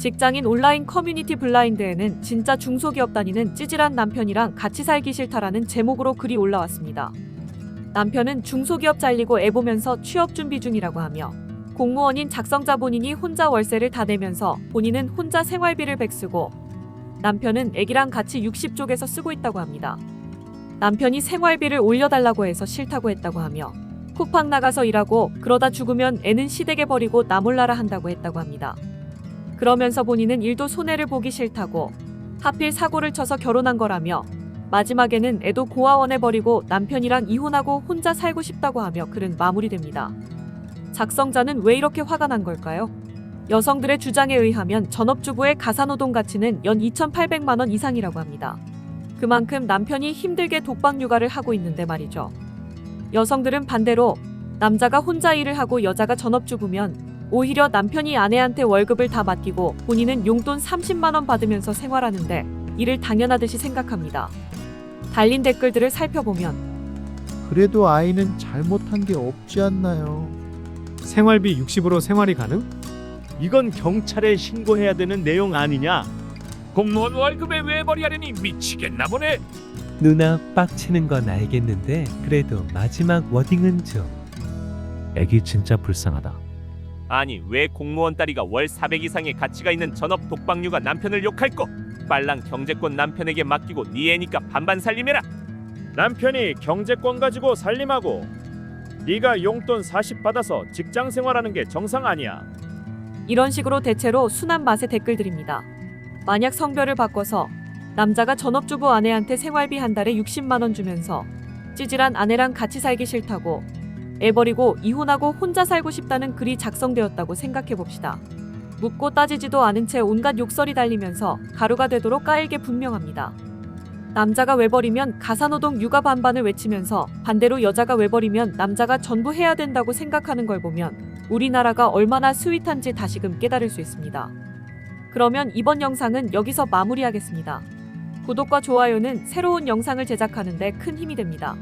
직장인 온라인 커뮤니티 블라인드에는 진짜 중소기업 다니는 찌질한 남편이랑 같이 살기 싫다라는 제목으로 글이 올라왔습니다. 남편은 중소기업 잘리고 애 보면서 취업 준비 중이라고 하며 공무원인 작성자 본인이 혼자 월세를 다 내면서 본인은 혼자 생활비를 백쓰고 남편은 애기랑 같이 60쪽에서 쓰고 있다고 합니다. 남편이 생활비를 올려달라고 해서 싫다고 했다고 하며 쿠팡 나가서 일하고 그러다 죽으면 애는 시댁에 버리고 나 몰라라 한다고 했다고 합니다. 그러면서 본인은 일도 손해를 보기 싫다고 하필 사고를 쳐서 결혼한 거라며 마지막에는 애도 고아원에 버리고 남편이랑 이혼하고 혼자 살고 싶다고 하며 글은 마무리됩니다. 작성자는 왜 이렇게 화가 난 걸까요? 여성들의 주장에 의하면 전업주부의 가사노동 가치는 연 2,800만 원 이상이라고 합니다. 그만큼 남편이 힘들게 독박 육아를 하고 있는데 말이죠. 여성들은 반대로 남자가 혼자 일을 하고 여자가 전업주부면 오히려 남편이 아내한테 월급을 다 맡기고 본인은 용돈 30만 원 받으면서 생활하는데 이를 당연하듯이 생각합니다. 달린 댓글들을 살펴보면 그래도 아이는 잘못한 게 없지 않나요? 생활비 60으로 생활이 가능? 이건 경찰에 신고해야 되는 내용 아니냐? 공무원 월급에 왜 벌이하려니 미치겠나 보네. 누나 빡치는 건 알겠는데 그래도 마지막 워딩은 좀 애기 진짜 불쌍하다. 아니 왜 공무원 딸이가 월 400 이상의 가치가 있는 전업 독박류가 남편을 욕할 거? 빨랑 경제권 남편에게 맡기고 네 애니까 반반 살림해라. 남편이 경제권 가지고 살림하고 네가 용돈 40 받아서 직장 생활하는 게 정상 아니야. 이런 식으로 대체로 순한 맛의 댓글들입니다. 만약 성별을 바꿔서 남자가 전업주부 아내한테 생활비 한 달에 60만 원 주면서 찌질한 아내랑 같이 살기 싫다고 애 버리고 이혼하고 혼자 살고 싶다는 글이 작성되었다고 생각해 봅시다. 묻고 따지지도 않은 채 온갖 욕설이 달리면서 가루가 되도록 까일 게 분명합니다. 남자가 외버리면 가사노동 육아 반반을 외치면서 반대로 여자가 외버리면 남자가 전부 해야 된다고 생각하는 걸 보면 우리나라가 얼마나 스윗한지 다시금 깨달을 수 있습니다. 그러면 이번 영상은 여기서 마무리하겠습니다. 구독과 좋아요는 새로운 영상을 제작하는데 큰 힘이 됩니다.